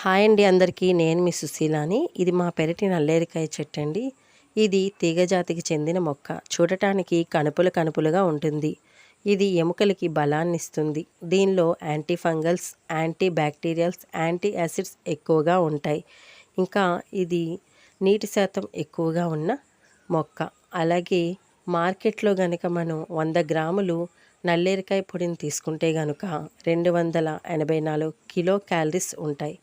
Hi అండి అందరికీ నేను మీ సుశీలాని. ఇది మా పెరటి నల్లేరికాయ చెట్టు అండి ఇది తీగజాతికి చెందిన మొక్క. చూడటానికి కనుపులు కనుపులుగా ఉంటుంది. ఇది ఎముకలకి బలాన్ని ఇస్తుంది దీనిలో anti fungals anti bacterials anti acids ఎక్కువగా ఉంటాయి. ఇంకా ఇది నీటి శాతం ఎక్కువగా ఉన్న మొక్క. అలాగే మార్కెట్లో కనుక మనం వంద గ్రాములు నల్లేరికాయ పొడిని తీసుకుంటే కనుక రెండు వందల ఎనభై నాలుగు కిలో క్యాలరీస్ ఉంటాయి.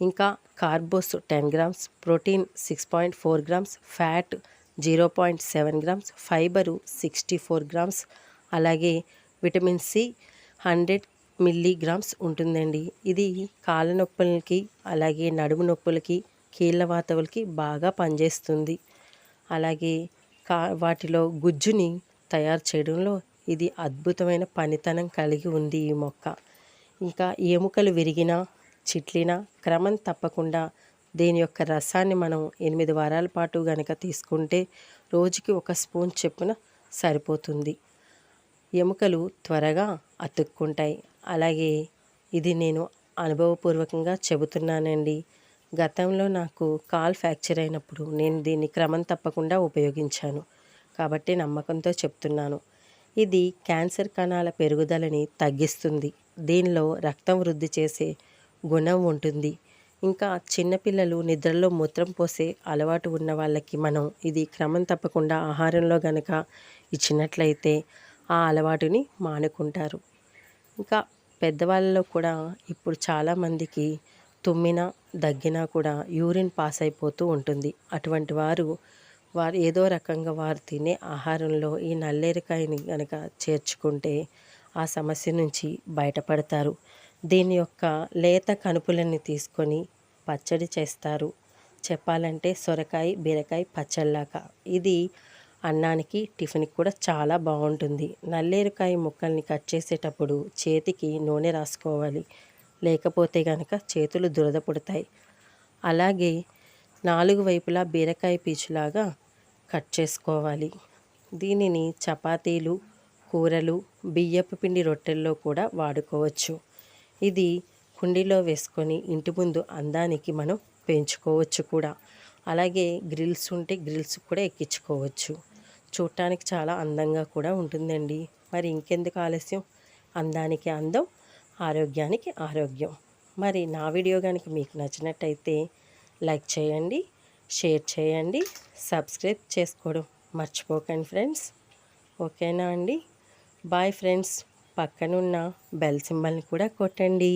ఇంకా carbs ten grams protein six point four grams fat zero point seven grams fibre sixty four grams అలాగే విటమిన్ సి హండ్రెడ్ మిల్లీగ్రామ్స్ ఉంటుందండి. ఇది కాళ్ళ నొప్పులకి అలాగే నడుము నొప్పులకి కీళ్ళ వాతవులకి బాగా పనిచేస్తుంది. అలాగే కా వాటిలో గుజ్జుని తయారు చేయడంలో ఇది అద్భుతమైన పనితనం కలిగి ఉంది ఈ మొక్క. ఇంకా ఎముకలు విరిగినా చిట్లిన క్రమం తప్పకుండా దీని యొక్క రసాన్ని మనం ఎనిమిది వారాల పాటు గనక తీసుకుంటే రోజుకి ఒక స్పూన్ చెప్పున సరిపోతుంది. ఎముకలు త్వరగా అతుక్కుంటాయి. అలాగే ఇది నేను అనుభవపూర్వకంగా చెబుతున్నానండి. గతంలో నాకు కాల్ ఫ్రాక్చర్ అయినప్పుడు నేను దీన్ని క్రమం తప్పకుండా ఉపయోగించాను. కాబట్టి నమ్మకంతో చెప్తున్నాను. ఇది క్యాన్సర్ కణాల పెరుగుదలని తగ్గిస్తుంది. దీనిలో రక్తం వృద్ధి చేసే గుణం ఉంటుంది. ఇంకా చిన్నపిల్లలు నిద్రలో మూత్రం పోసే అలవాటు ఉన్న వాళ్ళకి మనం ఇది క్రమం తప్పకుండా ఆహారంలో గనక ఇచ్చినట్లయితే ఆ అలవాటుని మానుకుంటారు. ఇంకా పెద్దవాళ్ళలో కూడా ఇప్పుడు చాలామందికి తుమ్మినా దగ్గినా కూడా యూరిన్ పాస్ అయిపోతూ ఉంటుంది. అటువంటి వారు వారు ఏదో రకంగా వారు తినే ఆహారంలో ఈ నల్లేరికాయని కనుక చేర్చుకుంటే ఆ సమస్య నుంచి బయటపడతారు. దీని యొక్క లేత కనుపులని తీసుకొని పచ్చడి చేస్తారు. చెప్పాలంటే సొరకాయ బీరకాయ పచ్చళ్ళాక ఇది అన్నానికి టిఫిన్కి కూడా చాలా బాగుంటుంది. నల్లేరుకాయ ముక్కల్ని కట్ చేసేటప్పుడు చేతికి నూనె రాసుకోవాలి. లేకపోతే కనుక చేతులు దురద పుడతాయి. అలాగే నాలుగు వైపులా బీరకాయ పీచులాగా కట్ చేసుకోవాలి. దీనిని చపాతీలు కూరలు బియ్యపు పిండి రొట్టెల్లో కూడా వాడుకోవచ్చు. ఇది కుండీలో వేసుకొని ఇంటి ముందు అందానికి మనం పెంచుకోవచ్చు కూడా. అలాగే గ్రిల్స్ ఉంటే గ్రిల్స్ కూడా ఎక్కించుకోవచ్చు. చూడటానికి చాలా అందంగా కూడా ఉంటుందండి. మరి ఇంకెందుకు ఆలస్యం? అందానికి అందం ఆరోగ్యానికి ఆరోగ్యం. మరి నా వీడియో కనుక మీకు నచ్చినట్టయితే లైక్ చేయండి షేర్ చేయండి సబ్స్క్రైబ్ చేసుకోవడం మర్చిపోకండి ఫ్రెండ్స్. ఓకేనా అండి? Bye friends. పక్కనున్న బెల్ సింబల్ని కూడా కొట్టండి.